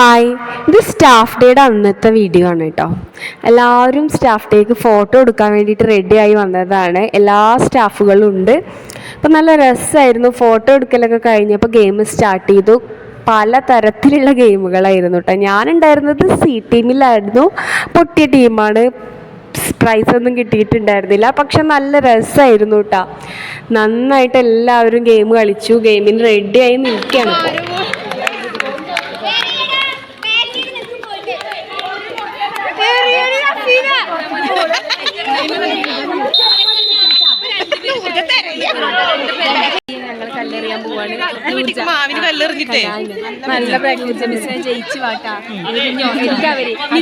Hi ഇത് staff ഡേയുടെ അന്നത്തെ വീഡിയോ ആണ് കേട്ടോ എല്ലാവരും സ്റ്റാഫ് ഡേക്ക് ഫോട്ടോ എടുക്കാൻ വേണ്ടിയിട്ട് റെഡിയായി വന്നതാണ്. എല്ലാ സ്റ്റാഫുകളും ഉണ്ട്. അപ്പം നല്ല രസമായിരുന്നു ഫോട്ടോ എടുക്കലൊക്കെ കഴിഞ്ഞപ്പോൾ ഗെയിം സ്റ്റാർട്ട് ചെയ്തു. പല തരത്തിലുള്ള ഗെയിമുകളായിരുന്നു കേട്ടോ ഞാനുണ്ടായിരുന്നത് സി ടീമിലായിരുന്നു പൊട്ടിയ ടീമാണ് പ്രൈസ് ഒന്നും കിട്ടിയിട്ടുണ്ടായിരുന്നില്ല. പക്ഷെ നല്ല രസമായിരുന്നു കേട്ടോ നന്നായിട്ട് എല്ലാവരും ഗെയിം കളിച്ചു. ഗെയിമിന് റെഡിയായി നിൽക്കുകയാണ് ഇപ്പോൾ കല്ലെറിയാൻ പോവാണ് മാവിന് കല്ലെറിഞ്ഞിട്ടേ നല്ല പ്രാക്ടീസ് മിസ്സിനെ ജയിച്ചു വാട്ടാ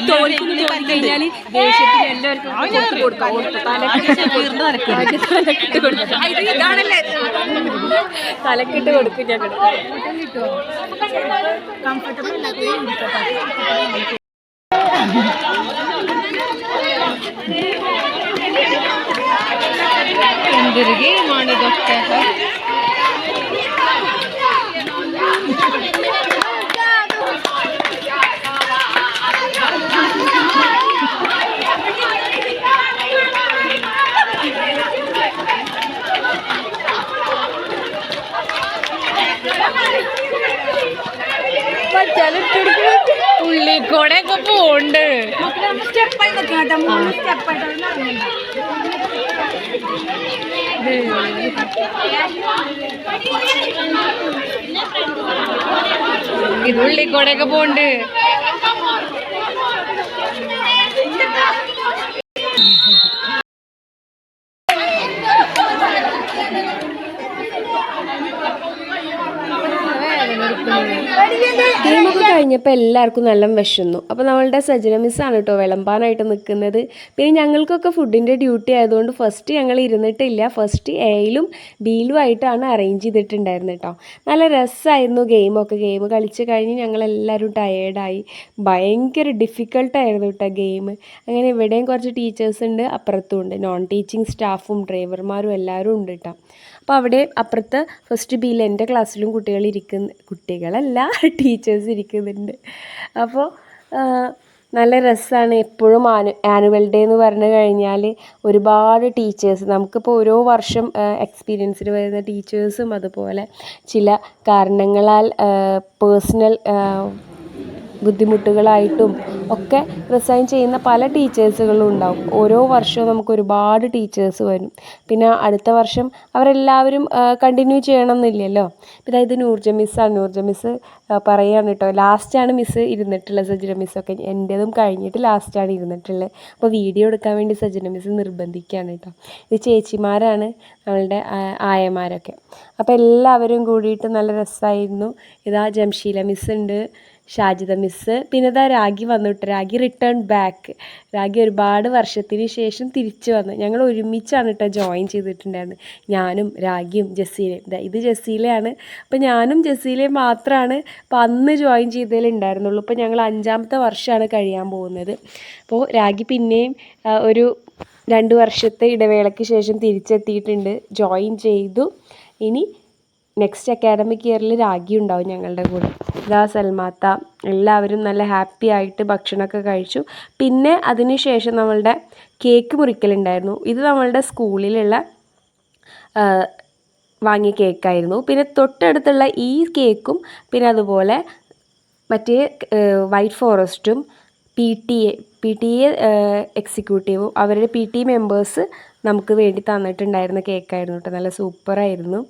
തോൽക്കുന്നു ദേഷ്യത്തിന് എല്ലാവർക്കും കൊടുക്കാം. തലക്കിട്ട് കൊടുക്കും തലക്കിട്ട് കൊടുക്കും. ഞങ്ങൾ ಹುಡುಗರಿಗೆ ಮಾಡಿದಷ್ಟೇ चलो टुड़ ഉള്ളിക്കൂടെ ഒക്കെ പോണ്ട് ഇത് ഉള്ളിക്കൂടെ ഒക്കെ പോണ്ട് ഗെയിമൊക്കെ കഴിഞ്ഞപ്പോൾ എല്ലാവർക്കും നല്ല വിശന്നു. അപ്പോൾ നമ്മളുടെ സജന മിസ്സാണ് കേട്ടോ വിളമ്പാനായിട്ട് നിൽക്കുന്നത് പിന്നെ ഞങ്ങൾക്കൊക്കെ ഫുഡിന്റെ ഡ്യൂട്ടി ആയതുകൊണ്ട് ഫസ്റ്റ് ഞങ്ങൾ ഇരുന്നിട്ടില്ല. ഫസ്റ്റ് എയിലും ബിയിലും ആയിട്ടാണ് അറേഞ്ച് ചെയ്തിട്ടുണ്ടായിരുന്നത് കേട്ടോ നല്ല രസമായിരുന്നു ഗെയിമൊക്കെ ഗെയിം കളിച്ച് കഴിഞ്ഞ് ഞങ്ങളെല്ലാവരും ടയേർഡായി ഭയങ്കര ഡിഫിക്കൽട്ടായിരുന്നു കേട്ടോ ഗെയിം അങ്ങനെ ഇവിടെയും കുറച്ച് ടീച്ചേഴ്സ് ഉണ്ട് അപ്പുറത്തും ഉണ്ട്. നോൺ ടീച്ചിങ് സ്റ്റാഫും ഡ്രൈവർമാരും എല്ലാവരും ഉണ്ട് കേട്ടോ അപ്പോൾ അവിടെ അപ്പുറത്ത് ഫസ്റ്റ് ബിയിൽ എന്റെ ക്ലാസ്സിലും കുട്ടികൾ ഇരിക്കുന്ന കുട്ടികളല്ല ടീച്ചേഴ്സ് ഇരിക്കുന്നുണ്ട് അപ്പോൾ നല്ല രസമാണ് എപ്പോഴും ആനു ആനുവൽ ഡേ എന്ന് പറഞ്ഞു കഴിഞ്ഞാൽ ഒരുപാട് ടീച്ചേഴ്സ് നമുക്കിപ്പോൾ ഓരോ വർഷം എക്സ്പീരിയൻസിന് വരുന്ന ടീച്ചേഴ്സും അതുപോലെ ചില കാരണങ്ങളാൽ പേഴ്സണൽ ബുദ്ധിമുട്ടുകളായിട്ടും ഒക്കെ റിസൈൻ ചെയ്യുന്ന പല ടീച്ചേഴ്സുകളും ഉണ്ടാവും. ഓരോ വർഷവും നമുക്ക് ഒരുപാട് ടീച്ചേഴ്സ് വരും. പിന്നെ അടുത്ത വർഷം അവരെല്ലാവരും കണ്ടിന്യൂ ചെയ്യണമെന്നില്ലല്ലോ പിന്നെ ഇത് നൂർജ മിസ്സാണ് നൂർജ മിസ്സ് പറയുകയാണ് കേട്ടോ ലാസ്റ്റാണ് മിസ്സ് ഇരുന്നിട്ടുള്ളത് സജന മിസ്സൊക്കെ എന്റേതും കഴിഞ്ഞിട്ട് ലാസ്റ്റാണ് ഇരുന്നിട്ടുള്ളത്. അപ്പോൾ വീഡിയോ എടുക്കാൻ വേണ്ടി സജന മിസ് നിർബന്ധിക്കുകയാണ് കേട്ടോ ഇത് ചേച്ചിമാരാണ് നമ്മളുടെ ആയമാരൊക്കെ. അപ്പോൾ എല്ലാവരും കൂടിയിട്ട് നല്ല രസമായിരുന്നു ഇതാ ജംഷീല മിസ്സുണ്ട് ഷാജിദ മിസ് പിന്നെ ഇതാ രാഗി വന്നിട്ട്. രാഗി റിട്ടേൺ ബാക്ക് രാഗി ഒരുപാട് വർഷത്തിന് ശേഷം തിരിച്ചു വന്നു. ഞങ്ങൾ ഒരുമിച്ചാണ് കേട്ടോ ജോയിൻ ചെയ്തിട്ടുണ്ടായിരുന്നത് ഞാനും രാഗിയും ജസീലയും. ഇത് ജസീലയാണ്. അപ്പോൾ ഞാനും ജസീലയും മാത്രമാണ് അപ്പോൾ അന്ന് ജോയിൻ ചെയ്തതിൽ ഉണ്ടായിരുന്നുള്ളൂ ഇപ്പോൾ ഞങ്ങൾ അഞ്ചാമത്തെ വർഷമാണ് കഴിയാൻ പോകുന്നത്. അപ്പോൾ രാഗി പിന്നെയും ഒരു രണ്ട് വർഷത്തെ ഇടവേളയ്ക്ക് ശേഷം തിരിച്ചെത്തിയിട്ടുണ്ട്. ജോയിൻ ചെയ്തു. ഇനി നെക്സ്റ്റ് അക്കാഡമിക് ഇയറിൽ രാഖി ഉണ്ടാവും ഞങ്ങളുടെ കൂടെ. ഇതാ സൽമാത്ത. എല്ലാവരും നല്ല ഹാപ്പി ആയിട്ട് ഭക്ഷണമൊക്കെ കഴിച്ചു. പിന്നെ അതിനുശേഷം നമ്മളുടെ കേക്ക് മുറിക്കലുണ്ടായിരുന്നു ഇത് നമ്മളുടെ സ്കൂളിലുള്ള വാങ്ങിയ കേക്കായിരുന്നു പിന്നെ തൊട്ടടുത്തുള്ള ഈ കേക്കും പിന്നെ അതുപോലെ മറ്റേ white ഫോറസ്റ്റും P T A P T A എക്സിക്യൂട്ടീവും അവരുടെ പി ടി മെമ്പേഴ്സ് നമുക്ക് വേണ്ടി തന്നിട്ടുണ്ടായിരുന്ന കേക്കായിരുന്നു കേട്ടോ. നല്ല സൂപ്പറായിരുന്നു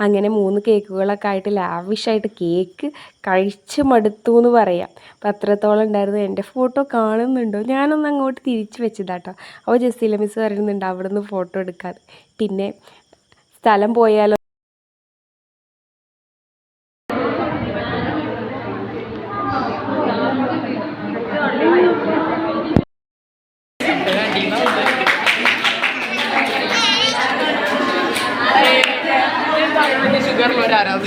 അങ്ങനെ മൂന്ന് കേക്കുകളൊക്കെ ആയിട്ട് ലാവിഷായിട്ട് കേക്ക് കഴിച്ച് മടുത്തു എന്ന് പറയാം. അപ്പം അത്രത്തോളം ഉണ്ടായിരുന്നു. എന്റെ ഫോട്ടോ കാണുന്നുണ്ടോ? ഞാനൊന്ന് അങ്ങോട്ട് തിരിച്ചു വെച്ചതാട്ടോ. അപ്പോൾ ജസീല മിസ് പറയുന്നുണ്ട് അവിടെ നിന്ന് ഫോട്ടോ എടുക്കാതെ പിന്നെ സ്ഥലം പോയാലോ mejorar algo.